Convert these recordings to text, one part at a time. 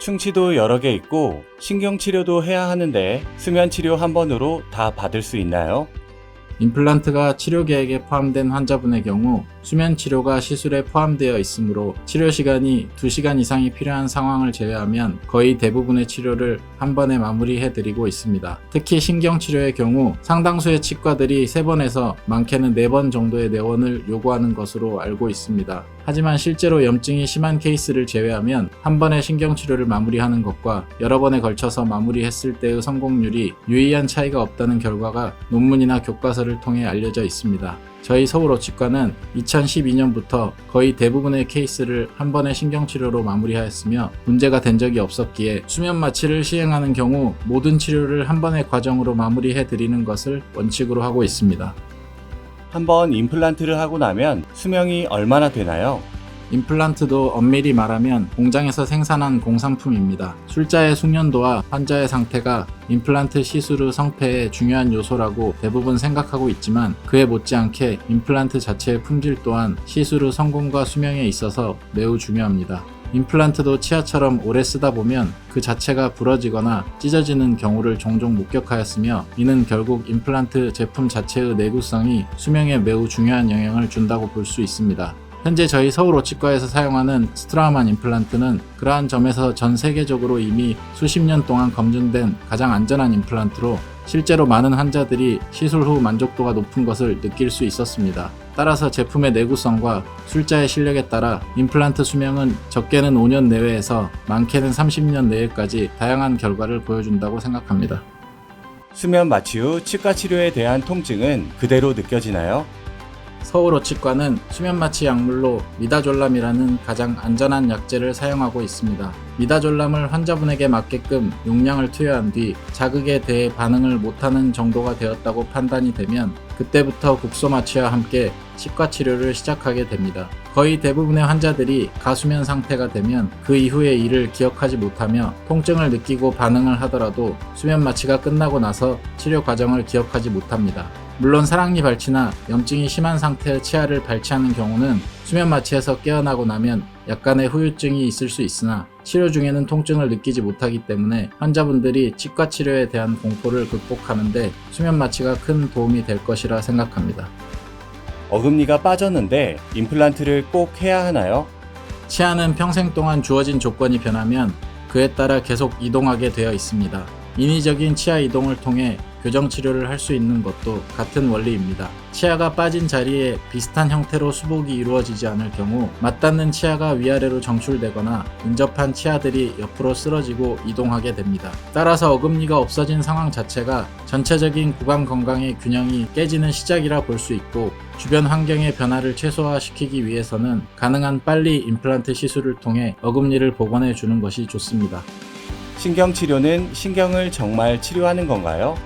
충치도 여러 개 있고 신경치료도 해야 하는데 수면치료 한 번으로 다 받을 수 있나요? 임플란트가 치료 계획에 포함된 환자분의 경우 수면 치료가 시술에 포함되어 있으므로 치료 시간이 2시간 이상이 필요한 상황을 제외하면 거의 대부분의 치료를 한 번에 마무리해 드리고 있습니다. 특히 신경 치료의 경우 상당수의 치과들이 3번에서 많게는 4번 정도의 내원을 요구하는 것으로 알고 있습니다. 하지만 실제로 염증이 심한 케이스를 제외하면 한 번의 신경 치료를 마무리하는 것과 여러 번에 걸쳐서 마무리했을 때의 성공률이 유의한 차이가 없다는 결과가 논문이나 교과서를 통해 알려져 있습니다. 저희 서울어치과는 2012년부터 거의 대부분의 케이스를 한 번의 신경치료로 마무리하였으며 문제가 된 적이 없었기에 수면 마취를 시행하는 경우 모든 치료를 한 번의 과정으로 마무리해 드리는 것을 원칙으로 하고 있습니다. 한번 임플란트를 하고 나면 수명이 얼마나 되나요? 임플란트도 엄밀히 말하면 공장에서 생산한 공산품입니다. 술자의 숙련도와 환자의 상태가 임플란트 시술 후 성패의 중요한 요소라고 대부분 생각하고 있지만 그에 못지않게 임플란트 자체의 품질 또한 시술 후 성공과 수명에 있어서 매우 중요합니다. 임플란트도 치아처럼 오래 쓰다 보면 그 자체가 부러지거나 찢어지는 경우를 종종 목격하였으며 이는 결국 임플란트 제품 자체의 내구성이 수명에 매우 중요한 영향을 준다고 볼 수 있습니다. 현재 저희 서울 오치과에서 사용하는 스트라우만 임플란트는 그러한 점에서 전 세계적으로 이미 수십 년 동안 검증된 가장 안전한 임플란트로 실제로 많은 환자들이 시술 후 만족도가 높은 것을 느낄 수 있었습니다. 따라서 제품의 내구성과 술자의 실력에 따라 임플란트 수명은 적게는 5년 내외에서 많게는 30년 내외까지 다양한 결과를 보여준다고 생각합니다. 수면 마취 후 치과 치료에 대한 통증은 그대로 느껴지나요? 서울 오치과는 수면 마취 약물로 미다졸람이라는 가장 안전한 약제를 사용하고 있습니다. 미다졸람을 환자분에게 맞게끔 용량을 투여한 뒤 자극에 대해 반응을 못하는 정도가 되었다고 판단이 되면 그때부터 국소 마취와 함께 치과 치료를 시작하게 됩니다. 거의 대부분의 환자들이 가수면 상태가 되면 그 이후의 일을 기억하지 못하며 통증을 느끼고 반응을 하더라도 수면 마취가 끝나고 나서 치료 과정을 기억하지 못합니다. 물론 사랑니 발치나 염증이 심한 상태의 치아를 발치하는 경우는 수면 마취에서 깨어나고 나면 약간의 후유증이 있을 수 있으나 치료 중에는 통증을 느끼지 못하기 때문에 환자분들이 치과 치료에 대한 공포를 극복하는데 수면 마취가 큰 도움이 될 것이라 생각합니다. 어금니가 빠졌는데 임플란트를 꼭 해야 하나요? 치아는 평생 동안 주어진 조건이 변하면 그에 따라 계속 이동하게 되어 있습니다. 인위적인 치아 이동을 통해 교정 치료를 할 수 있는 것도 같은 원리입니다. 치아가 빠진 자리에 비슷한 형태로 수복이 이루어지지 않을 경우 맞닿는 치아가 위아래로 정출되거나 인접한 치아들이 옆으로 쓰러지고 이동하게 됩니다. 따라서 어금니가 없어진 상황 자체가 전체적인 구강 건강의 균형이 깨지는 시작이라 볼 수 있고 주변 환경의 변화를 최소화시키기 위해서는 가능한 빨리 임플란트 시술을 통해 어금니를 복원해 주는 것이 좋습니다. 신경치료는 신경을 정말 치료하는 건가요?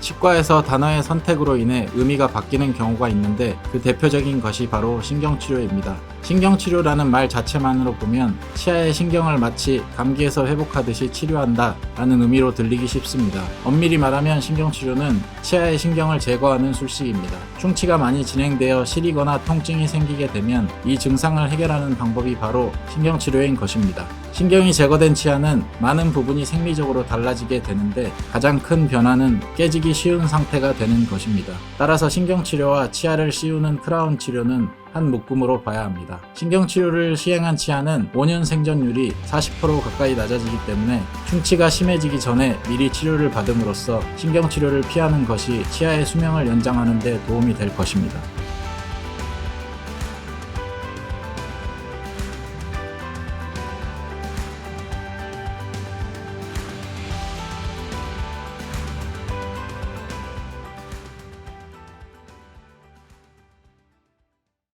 치과에서 단어의 선택으로 인해 의미가 바뀌는 경우가 있는데 그 대표적인 것이 바로 신경치료입니다. 신경치료라는 말 자체만으로 보면 치아의 신경을 마치 감기에서 회복하듯이 치료한다 라는 의미로 들리기 쉽습니다. 엄밀히 말하면 신경치료는 치아의 신경을 제거하는 술식입니다. 충치가 많이 진행되어 시리거나 통증이 생기게 되면 이 증상을 해결하는 방법이 바로 신경치료인 것입니다. 신경이 제거된 치아는 많은 부분이 생리적으로 달라지게 되는데 가장 큰 변화는 깨지기 쉬운 상태가 되는 것입니다. 따라서 신경치료와 치아를 씌우는 크라운 치료는 한 묶음으로 봐야 합니다. 신경치료를 시행한 치아는 5년 생존율이 40% 가까이 낮아지기 때문에 충치가 심해지기 전에 미리 치료를 받음으로써 신경치료를 피하는 것이 치아의 수명을 연장하는 데 도움이 될 것입니다.